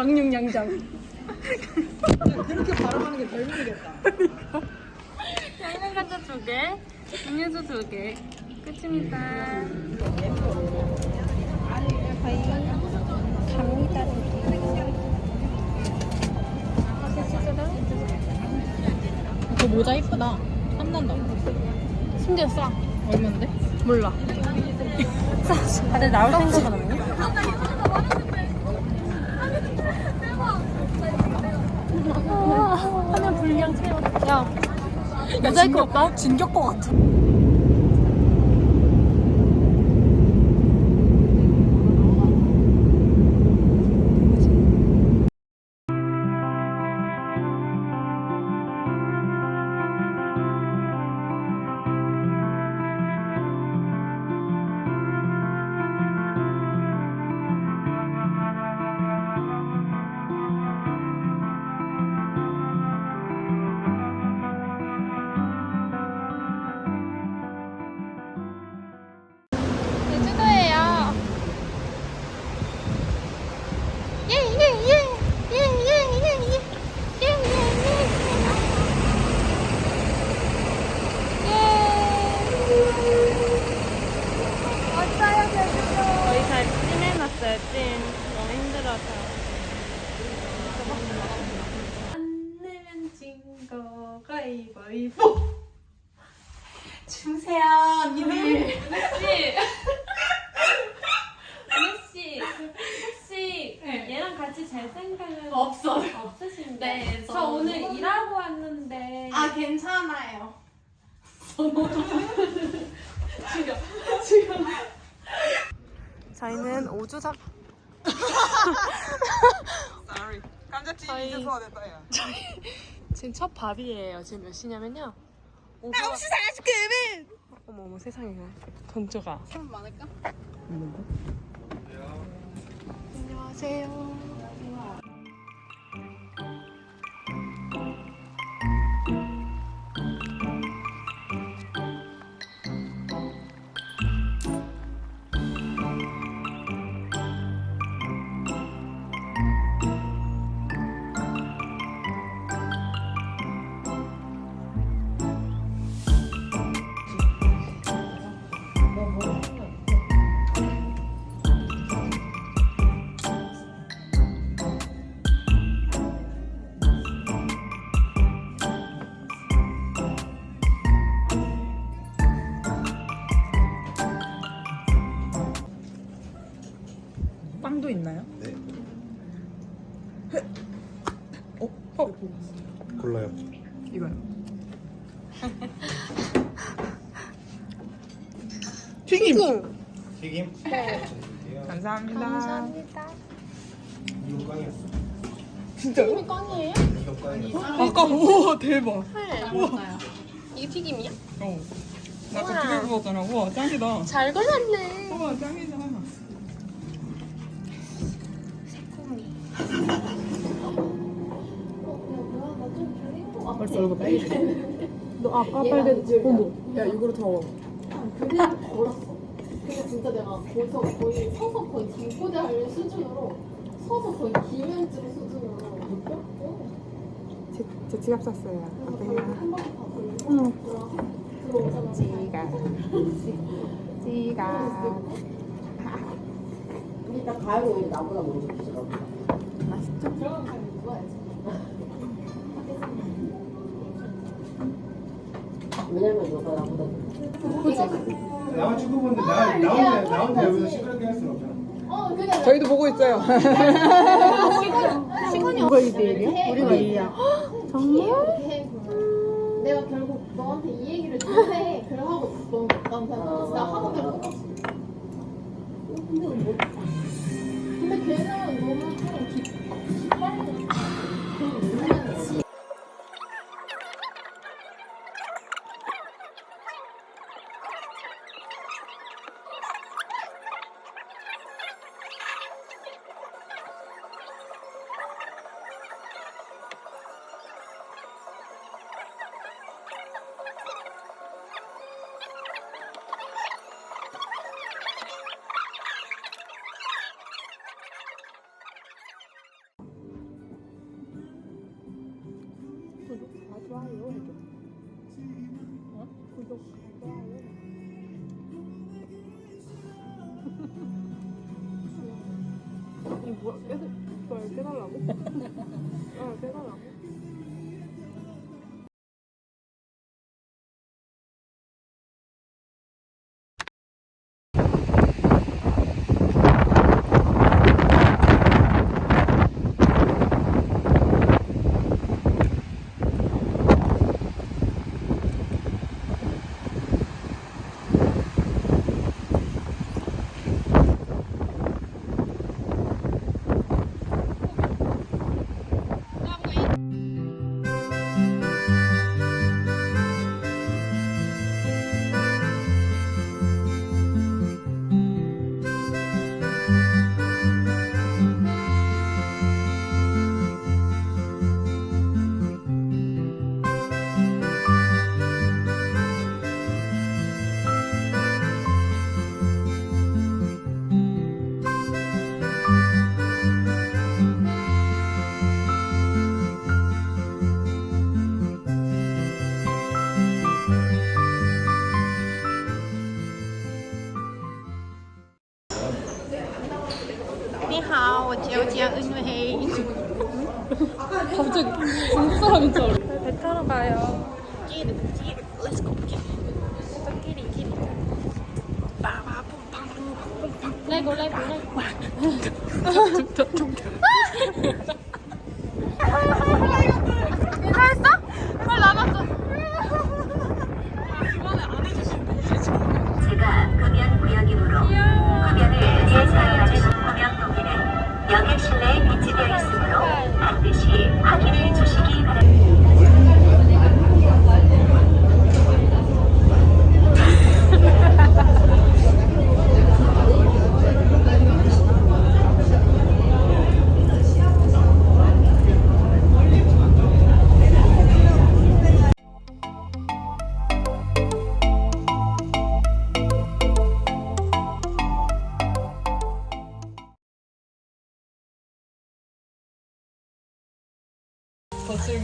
강릉 양장 양념 감자 두 개, 음료수 두 개. 끝입니다. 갑니다. 저 모자 이쁘다 탐난다 심지어 싸. 얼마인데? 몰라. 싸. 다들 나올 생각은 없니? 화면 분량 채워. 야, 모자이크 없다? 진격거 같아 저희는 오주작 Sorry. 감자튀김 저희- 이제 소화됐다 야. 지금 첫 밥이에요. 지금 몇 시냐면요. 오후 9시 40분은 어머 어머 세상에. 던져가 사람 많을까? 안녕하세요 튀김이 꽝이에요? 아까 우와 대박. 헐. 이게 튀김이야? 어. 나 아까 두개 먹었잖아. 우와 짱이다. 잘 골랐네. 우와 짱이다. 벌써 얼굴 빨개. 너 아까 빨개. 어머. 야 이거로 더워 그냥 걸었어. 근데 진짜 내가 거기서 거의 서서 거의 잠꼬대 할 수준으로 서서 거의 기면증 수준으로 제, 제 지갑 샀어요. 들어오자마자 지갑. 지갑. 일단 가을에 왜 나보다 먼저 드시라고. 맛있죠? 왜냐면 너가 나보다 나만 보는데 나, 나 혼자 나 혼자 여기서 시끄럽게 할 수는 없잖아. 어, 그냥 저희도 보고 있어요 시간이 누가 2대1이야? 우리가 2야 정말? 내가 결국 너한테 이 얘기를 전해 그래 하고 넌, 난 그냥 진짜 대로 똑같이. 근데 뭐? 근데 걔는 깨달 뭐야 깨달라고? 아 깨달라고? 중국 알아. 배 타러 가요. 끼리 끼리. Let's go 끼리 또 끼리 끼리. 레고 레고 레고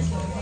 Thank you.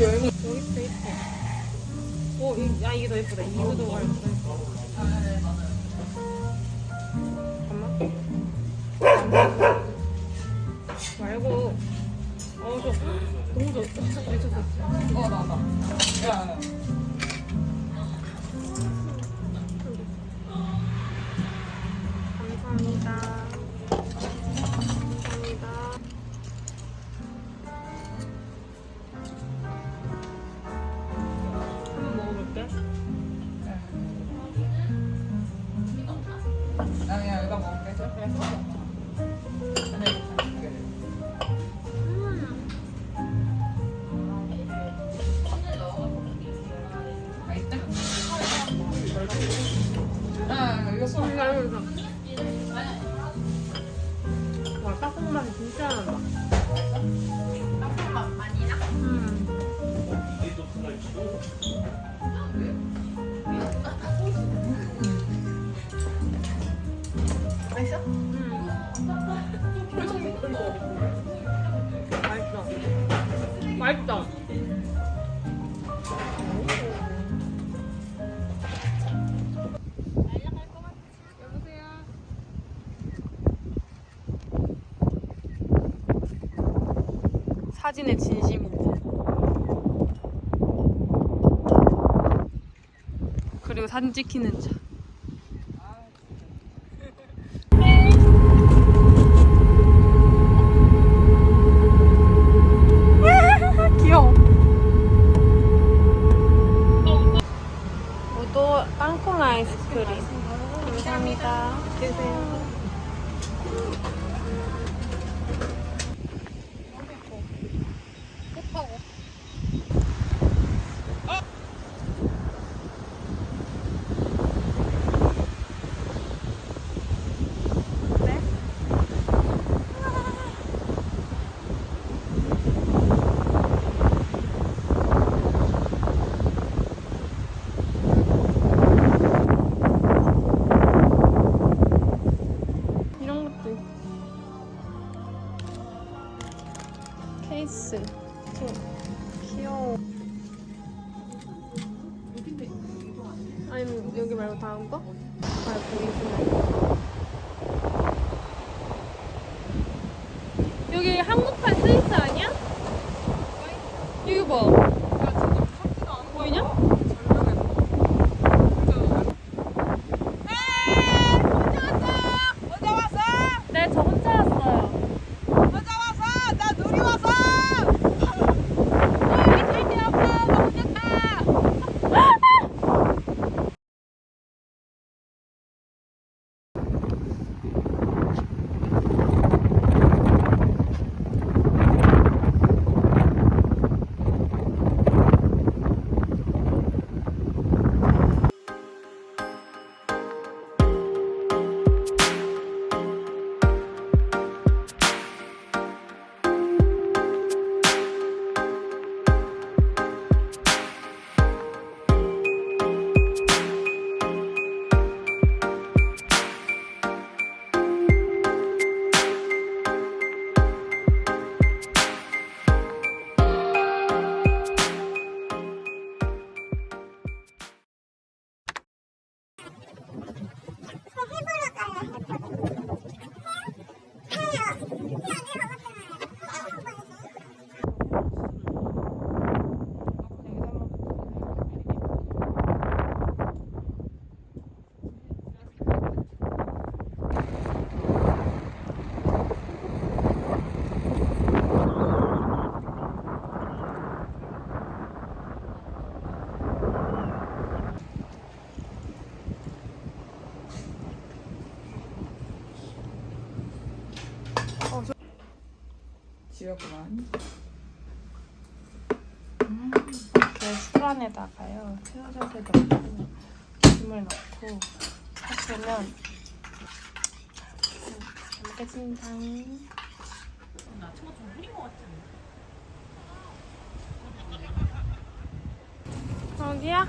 여기 또 예뻐 오, 이, 야 이게 더 예쁘다. 이 구도가 더 예뻐 손. 와 떡국 맛이 진짜 난다 떡국 맛 많이 나? 음. 맛있어? 음. 맛있어 맛있다 본인의 진심인데. 그리고 산 지키는 자. 지었구만. 이렇게 수란에다가요. 새우젓을 넣고 김을 넣고 하시면 잘 먹겠습니다. 여기야?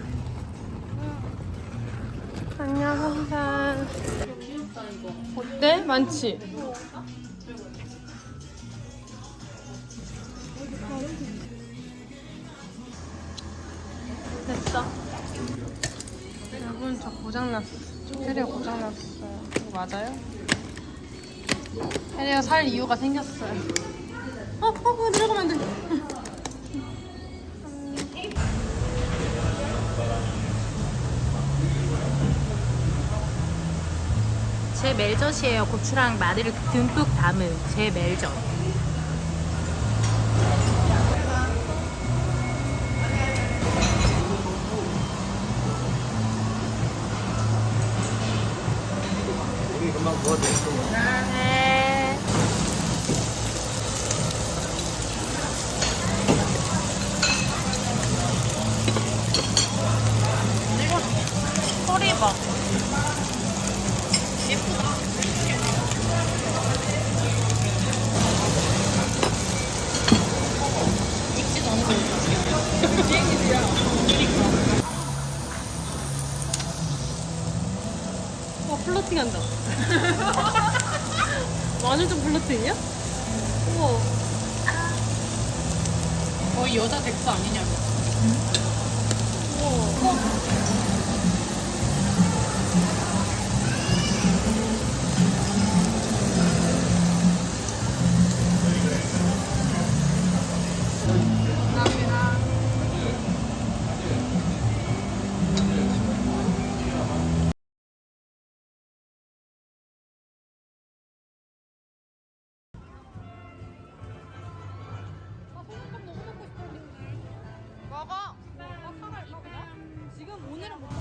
안녕 항상 어때? 많지? 됐어. 여러분 저 고장났어. 저 캐리어 고장났어요. 이거 맞아요? 캐리어 살 이유가 생겼어요. 어, 어, 어, 내려가면 안 돼. 제 멜젓이에요. 고추랑 마늘을 듬뿍 담은 제 멜젓. 우리 금방 구워져. 네. 이거 소리 봐. 예쁘다. 익지도 않은 거 비행기야. 와 플러팅한다. 마늘도 플러팅이야? 우와. 거의 여자 덱스 아니냐고. 우와. 오늘은 못